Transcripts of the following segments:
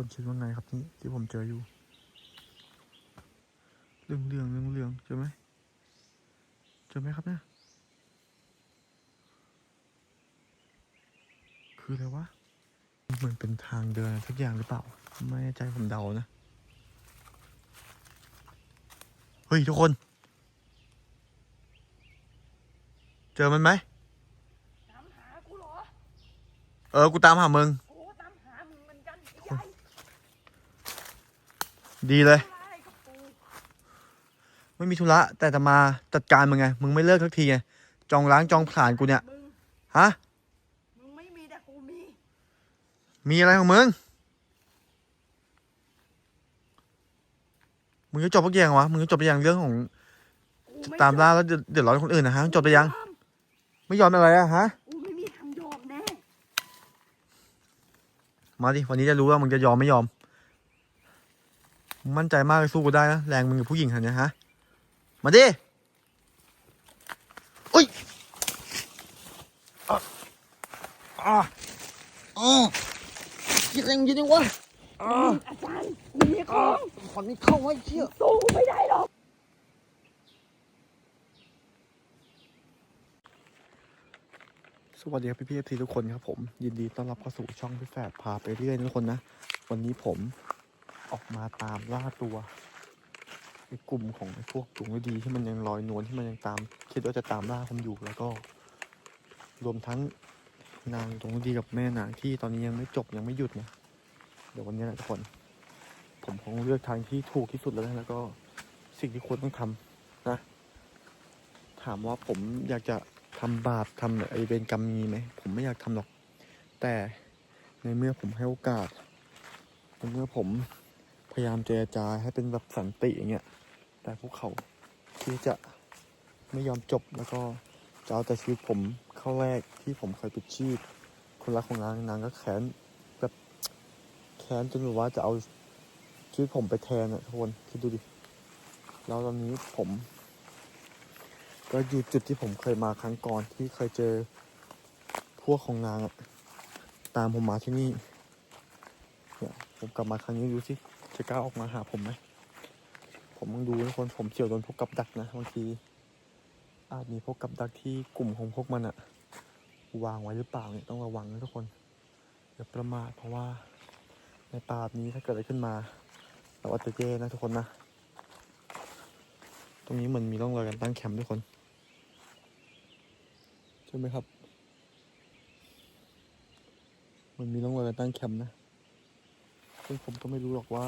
คนคิดว่าไงครับนี่ที่ผมเจออยู่ เรื่องเรื่องเรื่องเรื่องเจอไหมเจอไหมครับเนี่ยคืออะไรวะเหมือนเป็นทางเดินสักอย่างหรือเปล่า ไม่แน่ใจผมเดานะ เฮ้ย ทุกคน เจอมันไหมตามหากูเหรอ เออ กูตามหามึง โอ้ตามหามึงเหมือนกันไอ้ใหญ่ ดีเลยไล่กับกูไม่มีธุระแต่จะมาจัดการมึงไง มึงไม่เลิกทักทีไง จองล้างจองผลาญกูเนี่ยมึงฮะ มึงไม่มีแต่กูมี มีอะไรของมึง มึงจะจบเมื่อกี้ยังวะ มึงจะจบไปยังเรื่องของกูไม่ตามล่าแล้วเดือดเดือดร้อนคนอื่นนะฮะ จบไปยัง ไม่ยอมอะไรอะฮะกูไม่มีทางยอมแน่มาดิ วันนี้จะรู้ว่ามึงจะยอมไม่ยอม มึงมั่นใจมากเลยสู้กูได้นะ แรงมึงกับผู้หญิงขนาดเนี้ยฮะ มาดิอุ้ยอะอะอะยิงแรงยิงยังวะอะอาจารย์กูมีของขอนนี้เข้าไว้เชี่ยสู้กูไม่ได้หรอกสวัสดีครับพี่พีเอฟซีทุกคนครับผม ยินดีต้อนรับเข้าสู่ช่องพี่แฝดพาไปเรื่อยนะทุกคนนะ วันนี้ผม ออกมาตามล่าตัวไอ้กลุ่มของไอ้พวกถุงฤดีที่มันยังลอยนวลที่มันยังตาม คิดว่าจะตามล่าผมอยู่แล้วก็ รวมทั้งนางถุงฤดีกับแม่นางที่ตอนนี้ยังไม่จบยังไม่หยุดนะเดี๋ยววันนี้นะทุกคน ผมคงเลือกทางที่ถูกที่สุดแล้วนะแล้วก็สิ่งที่ควรต้องทำนะ ถามว่าผมอยากจะทำบาปทำไอเวรกรรมมีไหมผมไม่อยากทำหรอก แต่ในเมื่อผมให้โอกาสในเมื่อผม ยายามเจรจาให้เป็นแบบสันติอย่างเงี้ย แต่พวกเขาที่จะไม่ยอมจบแล้วก็จะเอาแต่ชีวิตผมเข้าแรกที่ผมเคยปิดชีพ คนรักของนางนางก็แค้นแบบแค้นจนแบบว่าจะเอาชีวิตผมไปแทนอะทุกคนคิดดูดิแล้วตอนนี้ผม ก็อยู่จุดที่ผมเคยมาครั้งก่อนที่เคยเจอพวกของนางอะตามผมมาที่นี่เนี่ยผมกลับมาครั้งนี้ดูสิ จะกล้าออกมาหาผมไหม ผมต้องดูทุกคนผมเฉียวโดนพวกกับดักนะบางที อาจมีพวกกับดักที่กลุ่มของพวกมันอะวางไว้หรือเปล่าเนี่ยต้องระวังนะทุกคนอย่าประมาทเพราะว่าในป่าแบบนี้ถ้าเกิดอะไรขึ้นมา เราอาจจะแย่นะทุกคนนะ ตรงนี้เหมือนมีร่องรอยการตั้งแคมป์ทุกคนใช่ไหมครับ มันมีร่องรอยการตั้งแคมป์นะ ซึ่งผมก็ไม่รู้หรอกว่า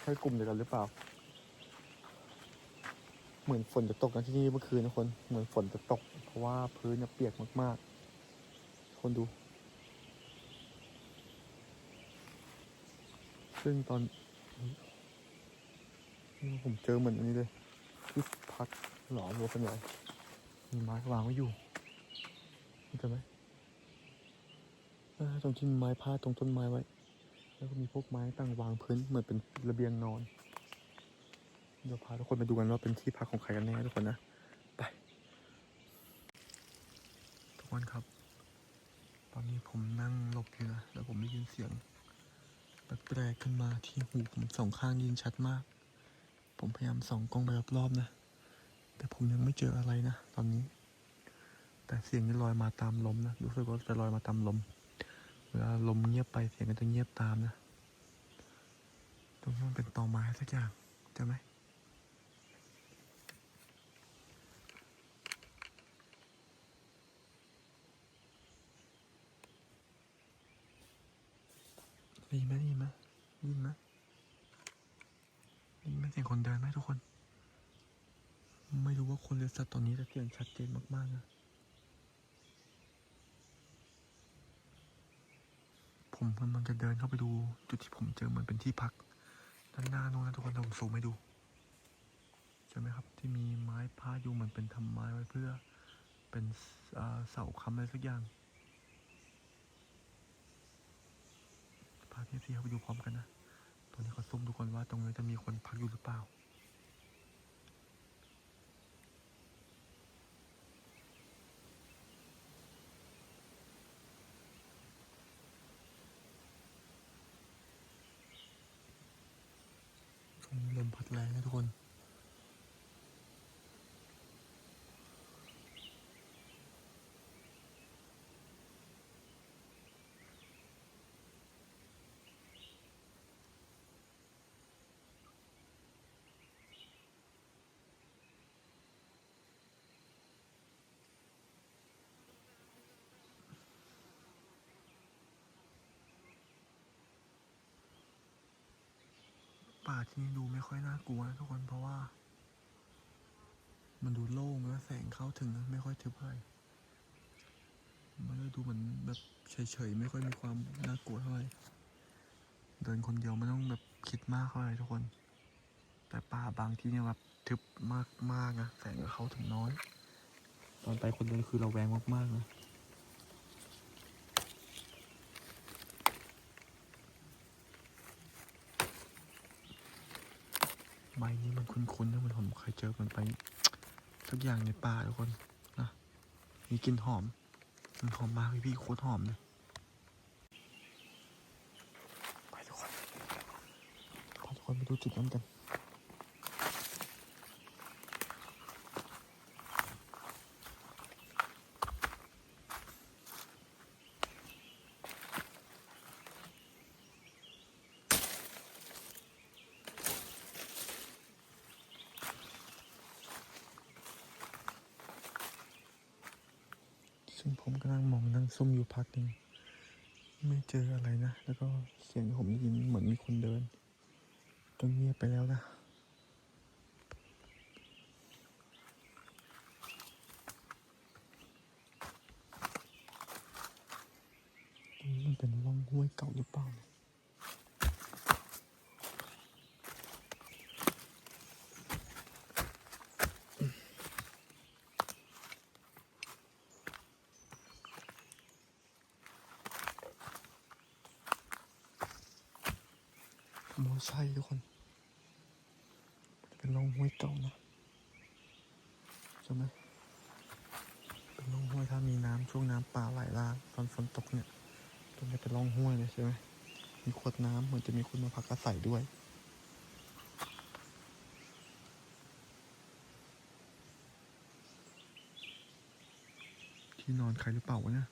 ใช่กลุ่มเดียวกันหรือเปล่า เหมือนฝนจะตกนะที่นี่เมื่อคืนนะคน เหมือนฝนจะตก เพราะว่าพื้นเนี่ยเปียกมากๆ คนดู ซึ่งตอนนี่ผมเจอเหมือนอันนี้เลยที่พักหลอมรวมเป็นไรมีไม้วางไว้อยู่เห็นไหมตรงที่มีไม้พาดตรงต้นไม้ไว้ แล้วก็มีพวกไม้ตั้งวางพื้นเหมือนเป็นระเบียงนอน เดี๋ยวพาทุกคนไปดูกันว่าเป็นที่พักของใครกันแน่ทุกคนนะไป ทุกคนครับ ตอนนี้ผมนั่งหลบอยู่นะแล้วผมได้ยินเสียงแปลกๆขึ้นมาที่หูผมสองข้างยินชัดมาก ผมพยายามส่องกล้องไปรอบๆนะ แต่ผมยังไม่เจออะไรนะ ตอนนี้ แต่เสียงนี่ลอยมาตามลมนะรู้สึกว่าจะลอยมาตามลม วลาลมเงียบไปเสียงก็จะเงียบตามนะ ตรงนี้มันเป็นตอไม้สักอย่างใช่ไหมได้ยินไหมได้ยินไหมได้ยินไหมได้ยินไหมเสียงคนเดินไหมทุกคน ไม่รู้ว่าคนหรือสัตว์ตอนนี้แต่เสียงชัดเจนมากๆนะ ผมกำลังจะเดินเข้าไปดู จุดที่ผมเจอเหมือนเป็นที่พักด้านหน้านู้นนะทุกคนเดี๋ยวผมซูมให้ดูใช่ไหมครับ ที่มีไม้พาดอยู่เหมือนเป็นทำไม้ไว้เพื่อ เป็นเสาค้ำอะไรสักอย่างพาพี่ซีเข้าไปดูพร้อมกันนะตอนนี้ขอซุ่มทุกคนว่าตรงนี้จะมีคนพักอยู่หรือเปล่า มพัดแรงนะทุกคน ป่าที่นี่ดูไม่ค่อยน่ากลัวนะทุกคนเพราะว่า มันดูโล่งแล้วแสงเข้าถึงไม่ค่อยทึบเท่าไหร่มันเลยดูเหมือนแบบเฉยๆไม่ค่อยมีความน่ากลัวเท่าไหร่เดินคนเดียวไม่ต้องแบบคิดมากเท่าไหร่ทุกคน แต่ป่าบางที่เนี่ยแบบทึบมากๆนะแสงก็เข้าถึงน้อย ตอนไปคนเดียวคือเราแวงมากๆนะ ใบนี้มันคุ้นๆนะมันผมเคยเจอมันไปสักอย่างในป่าทุกคนนะมีกลิ่นหอมมันหอมมากพี่พี่โคตรหอมเลยไปทุกคนไปทุกคนไปดูจุดนั้นกัน ซึ่งผมกำลังมองนั่งซุ่มอยู่พักหนึ่งไม่เจออะไรนะ แล้วก็เสียงที่ผมได้ยินเหมือนมีคนเดินก็เงียบไปแล้วนะ ตรงนี้มันเป็นร่องห้วยเก่าหรือเปล่าเนี่ยผมว่า ใช่ทุกคนเป็นร่องห้วยเก่านะใช่ไหมเป็นร่องห้วยถ้ามีน้ำช่วงน้ำป่าไหลหลากตอนฝนตกเนี่ยตรงนี้เป็นร่องห้วยเลยใช่ไหมมีขวดน้ำเหมือนจะมีคนมาพักอาศัยด้วยที่นอนใครหรือเปล่าวะเนี่ย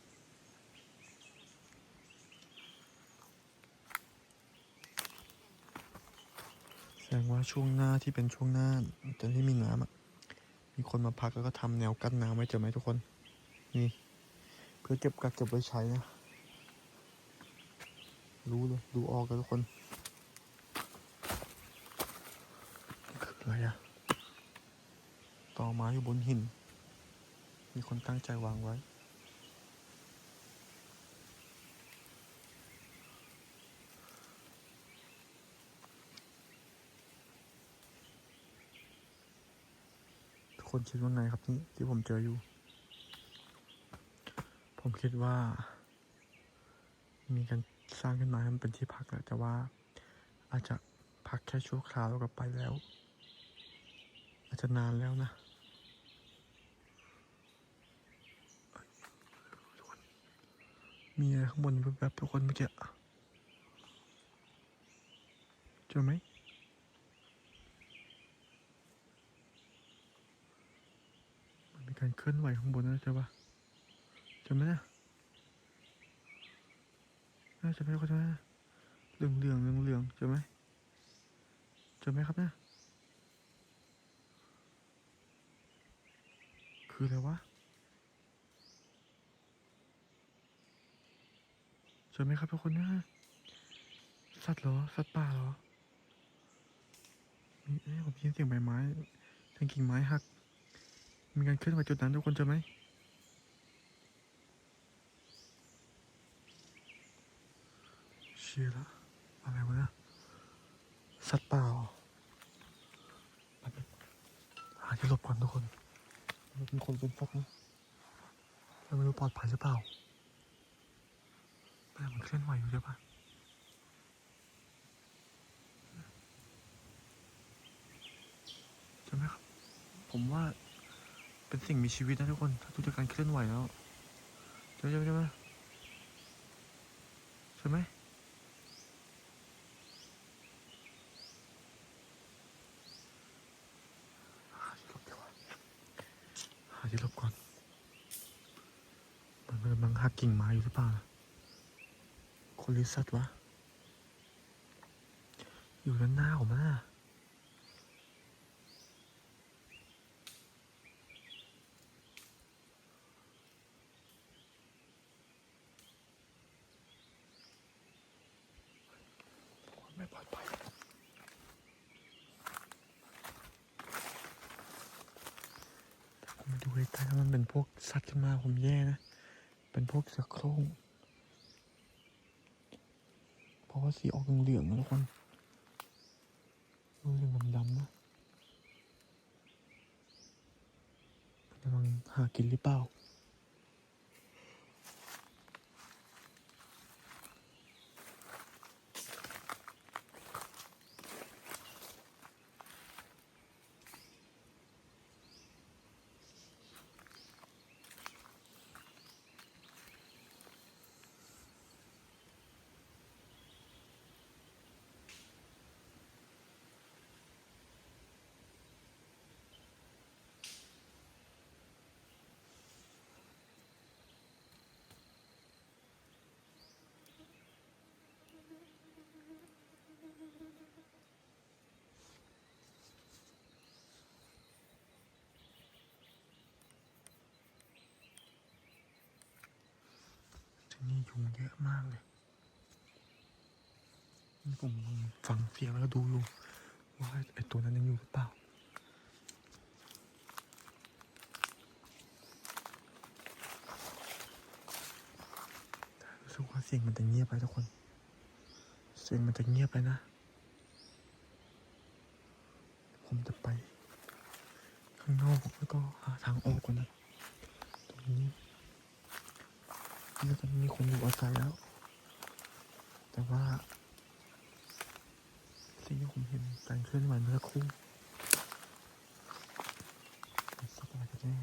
แสดงว่า ช่วงหน้าที่เป็นช่วงหน้าจะที่มีน้ำอะมีคนมาพักแล้วก็ทำแนวกั้นน้ำไว้เจอไหมทุกคน นี่ เพื่อเก็บกักเก็บไว้ใช้นะ รู้เลยดูออกกันทุกคนคืออะไรอะต่อไม้อยู่บนหิน มีคนตั้งใจวางไว้ คนคิดว่าไงครับนี่ที่ผมเจออยู่ ผมคิดว่า มีการสร้างขึ้นมาให้มันเป็นที่พักแหละแต่ว่า อาจจะพักแค่ชั่วคราวแล้วก็ไปแล้ว อาจจะนานแล้วนะมีอะไรข้างบนแบบทุกคนเมื่อกี้เจอไหม มันมี การเคลื่อนไหวข้างบนนะใช่ปะใช่ไหมเนี่ยน่าจะไม่ก็ใช่ไหมเหลืองเหลืองเหลืองเหลืองๆใช่ไหมใช่ไหมครับเนี่ยคืออะไรวะใช่ไหมครับทุกคนเนี่ยสัตว์เหรอ สัตว์ป่าเหรอมีเอ๊ะผมยินเสียงใบไม้ทางกิ่งไม้หัก มีการเคลื่อนไหวจุดนั้นทุกคนเจอไหมเชี่ยละอะไรวะเนี่ยสัตว์ป่าเหรอแป๊บนึงหาที่หลบก่อนทุกคนมันเป็นคนเป็นพวกนะเราไม่รู้ปลอดภัยหรือเปล่าแต่มันเคลื่อนไหวอยู่ใช่ปะใช่ไหมครับ ผมว่า เป็นสิ่งมีชีวิตนะทุกคนดูจากการเคลื่อนไหวแล้วใช่ไหมใช่ไหมใช่ไหมหาที่หลบก่อน มันกำลังหักกิ่งไม้อยู่หรือเปล่าคนหรือสัตว์วะ อยู่ด้านหน้าขอผมนะ เป็นพวกเสือโคร่งเพราะว่าสีออกเหลืองๆนะทุกคนเหลืองดำๆนะกำลังหากินหรือเปล่า ที่นี่ ยุงเยอะมากเลยนี่ผมฟังเสียงแล้วก็ดูอยู่ว่าไอตัวนั้นยังอยู่หรือเปล่ารู้สึกว่าเสียงมันจะเงียบไปทุกคน เสียงมันจะเงียบไปนะ ผมจะไป ข้างนอกแล้วก็หาทางออกก่อนนะตรงนี้ น่าจะมีคนอยู่อาศัยแล้ว แต่ว่า สิ่งที่ผมเห็นการเคลื่อนไหวเมื่อครู่เป็นสัตว์อะไรกันแน่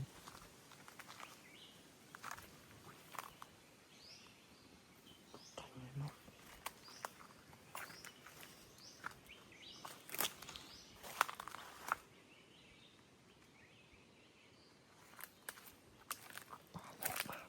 ตกใจเลยเนาะตาหลอกมาก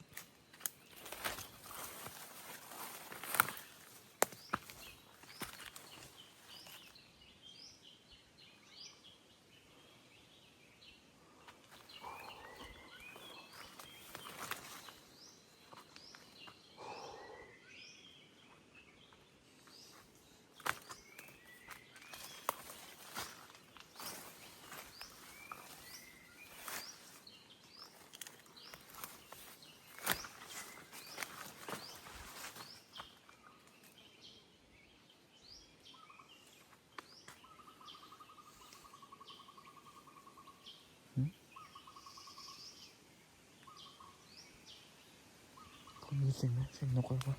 คุณมี เสียงไหมเสียงนกอะไรวะ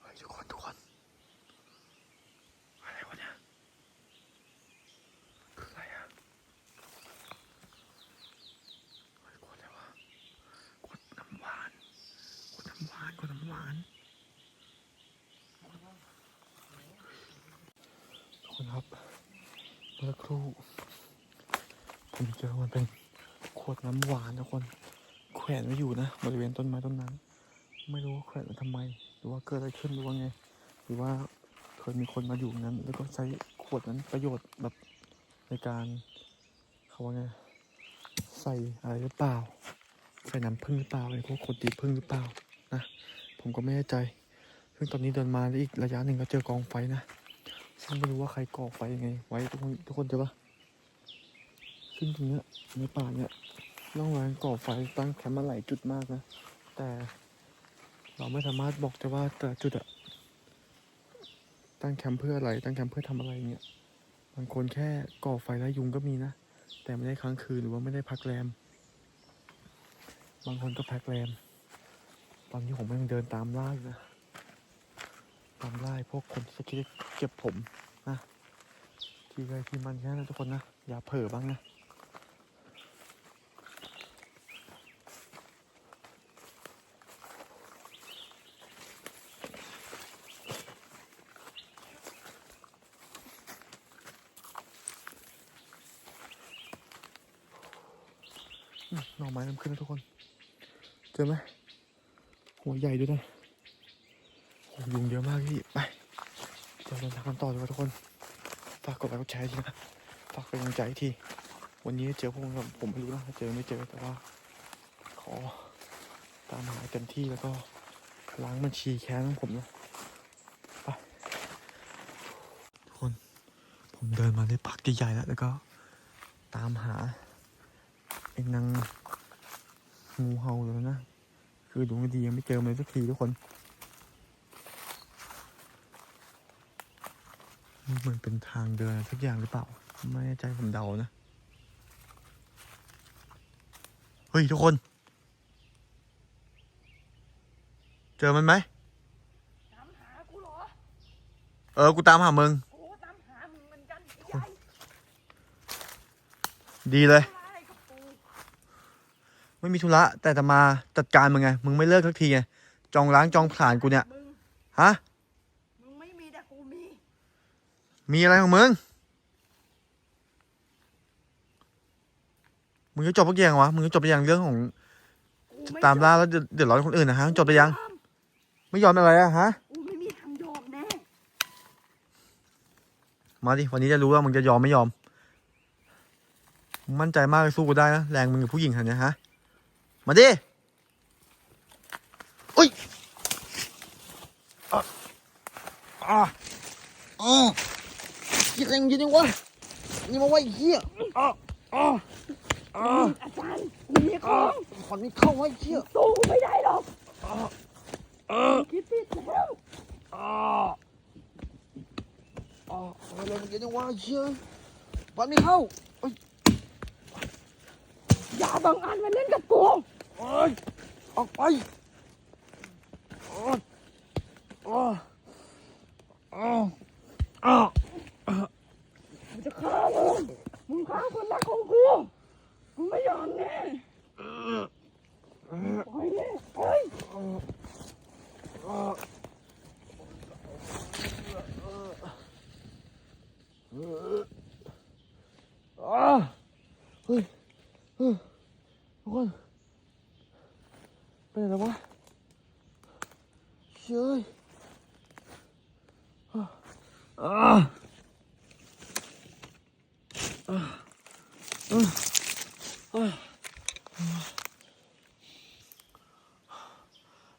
เฮ้ยทุกคนทุกคนอะไรวะเนี่ยคืออะไรอะ เฮ้ยกดอะไรวะกดน้ำหวานกดน้ำหวานกดน้ำหวาน ครับเมื่อครู่ผมเจอมันเป็นขวดน้ำหวานทุกคน แขวนไว้อยู่นะบริเวณต้นไม้ต้นนั้น ไม่รู้ว่าแขวนไว้ทำไม หรือว่าเกิดอะไรขึ้นหรือว่าไง หรือว่าเคยมีคนมาอยู่นั้น แล้วก็ใช้ขวดนั้นประโยชน์แบบในการเขาว่าไงใส่อะไรหรือเปล่า ใส่น้ำผึ้งหรือเปล่าไอ้พวกคนตีผึ้งหรือเปล่านะผมก็ไม่แน่ใจ ซึ่งตอนนี้เดินมาได้อีกระยะหนึ่งก็เจอกองไฟนะ ซึ่งไม่รู้ว่าใครก่อไฟยังไง ไว้ทุกคนทุกคนเจอปะซึ่งตรงเนี้ยในป่าเนี้ยร่องรอยก่อไฟตั้งแคมป์มาหลายจุดมากนะ แต่เราไม่สามารถบอกได้ว่าแต่จุดอะตั้งแคมป์เพื่ออะไร ตั้งแคมป์เพื่อทำอะไรเงี้ยบางคนแค่ก่อไฟไล่ยุงก็มีนะ แต่ไม่ได้ค้างคืนหรือว่าไม่ได้พักแรม บางคนก็พักแรม ตอนนี้ผมยังเดินตามล่าอยู่นะ ตามไล่พวกคนที่จะคิดเก็บผมนะทีไรทีมันแค่นั้นทุกคนนะ อย่าเผลอบ้างนะหน่อไม้เริ่มขึ้นแล้วทุกคน เจอไหมหัวใหญ่ด้วยนะ ยุงเยอะมากพี่ ไปเดี๋ยวเดินทางกันต่อดีกว่าทุกคน ฝากกดไลค์กดแชร์ทีนะ ฝากเป็นกำลังใจที วันนี้เจอพวกมันกับผมไม่รู้นะเจอไม่เจอแต่ว่า ขอตามหาเต็มที่แล้วก็ล้างบัญชีแค้นของผมนะไปทุกคน ผมเดินมาได้พักใหญ่ๆแล้วแล้วก็ตามหาไอ้นางงูเห่าเลยนะ คือดูไม่ดียังไม่เจอมันเลยสักทีทุกคนนี่เห มือนเป็นทางเดินอะไรสักอย่างหรือเปล่า ไม่แน่ใจผมเดานะ เฮ้ย ทุกคน เจอมันไหมตามหากูเหรอ เออ กูตามหามึงกูก็ตามหามึงเหมือนกันไอ้ใหญ่ดีเลยไรกับกูไม่มีธุระแต่จะมาจัดการมึงไง มึงไม่เลิกทักทีไง จองล้างจองผ่านกูเนี่ย มึงฮะ มึงไม่มีแต่กูมี มีอะไรของมึง มึงจะจบเมื่อกี้ยังวะ มึงจะจบไปยังเรื่องของกูไม่ตามล่าแล้วเดือดเดือดร้อนคนอื่นนะฮะ จบไปยัง ไม่ยอมอะไรอะฮะ กูไม่มีทางยอมแน่มาดิ วันนี้จะรู้ว่ามึงจะยอมไม่ยอมมึงมั่นใจมากเลยสู้กูได้นะ แรงมึงกับผู้หญิงขนาดเนี้ยฮะ มาดิอุ้ยอะอะอะ เหี้ยแรงยิงยังวะนี่มาไว้เหี้ยอะอะอะอาจารย์กูมีขอะองขอนนี้เข้าไว้เหี้ยสู้กูไม่ได้หรอกอะอะคิดผิดแล้วอะอะอะไรมันยิงยังวะเหี้ยบอลไม่เข้าอย่าบังอาจมาเล่นกับกูโอ้ยออกไปโอ้ยโอ้ยโอ้ยอ้าว กูจะฆ่ามึง มึงคนรักของกูกูไม่ยอมแน่ปล่อยเลยปล่อยอ้าวเฮ้ยเฮ้ยทุกคนเป็นอะไรวะเฮ้ยอ่าอ่าอ่าอ่า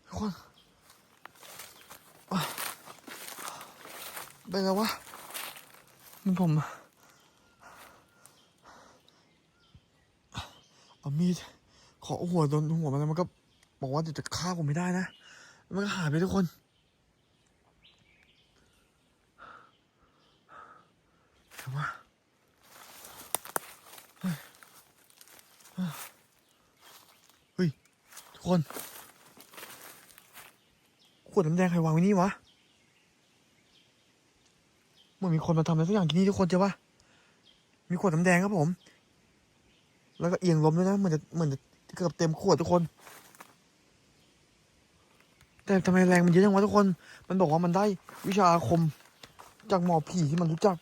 ทุกคนอ่าเป็นอะไรวะ ม เอามีดขอหัวโดนหัวมันแล้วมันก็บอกว่าเดี๋ยวจะฆ่าผมไม่ได้นะ มันก็หายไปทุกคนแต่ว่าเฮ้ยเฮ้ยทุกคน ขวดน้ำแดงใครวางไว้นี่วะ มือนมีคนมาทำอะไรสักอย่างที่นี่ทุกคนเจอปะมีขวดน้ำแดงครับผม แล้วก็เอียงล้มด้วยนะเหมือนจะเหมือนจะเกือบเต็มขวดทุกคน แต่ทำไมแรงมันเยอะจังวะทุกคน มันบอกว่ามันได้วิชาอาคมจากหมอผีที่มันรู้จัก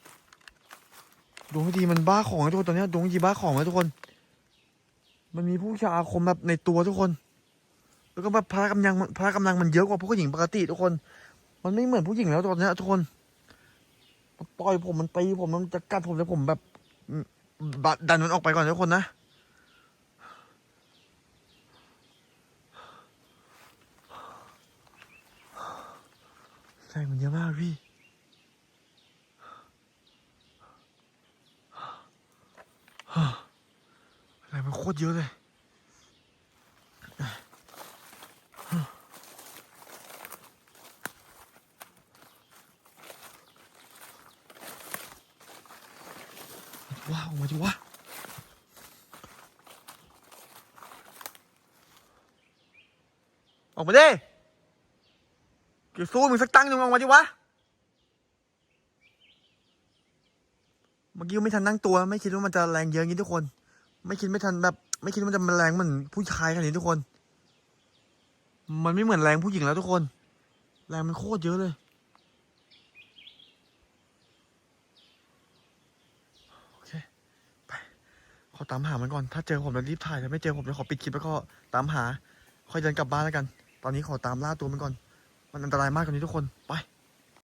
ดวงดีมันบ้าของทุกคนตอนนี้ดวงดีบ้าของนะทุกคน มันมีผู้ชาอาคมแบบในตัวทุกคน แล้วก็แบบพละกำลังพละกำลังมันเยอะกว่าผู้หญิงปกติทุกคน มันไม่เหมือนผู้หญิงแล้วตอนนี้ทุกคน ต่อยผมมันตีผมมันจะกัดผมแต่ผมแบบดันมันออกไปก่อนทุกคนนะแรงมันเยอะมากพี่แรมันโคตรเยอะเลย ว้าวออกมาดิวะออกมาดิเกี่ยวสู้มึงสักตั้งหนึ่งออกมาดิวะเมื่อกี้ไม่ทันนั่งตัว ไม่คิดว่ามันจะแรงเยอะงนี้ทุกคน ไม่คิดไม่ทันแบบ ไม่คิดว่ามันจะแรงเหมือนผู้ชายขนาดนี้ทุกคน มันไม่เหมือนแรงผู้หญิงแล้วทุกคน แรงมันโคตรเยอะเลย อเคไปขอตามหามันก่อน ถ้าเจอผมจะรีบถ่ายถ้าไม่เจอผมจะขอปิดคลิปแล้วก็ตามหา ค่อยเดินกลับบ้านแล้วกัน ตอนนี้ขอตามล่าตัวมันก่อน มันอันตรายมากกว่านี้ทุกคน ไป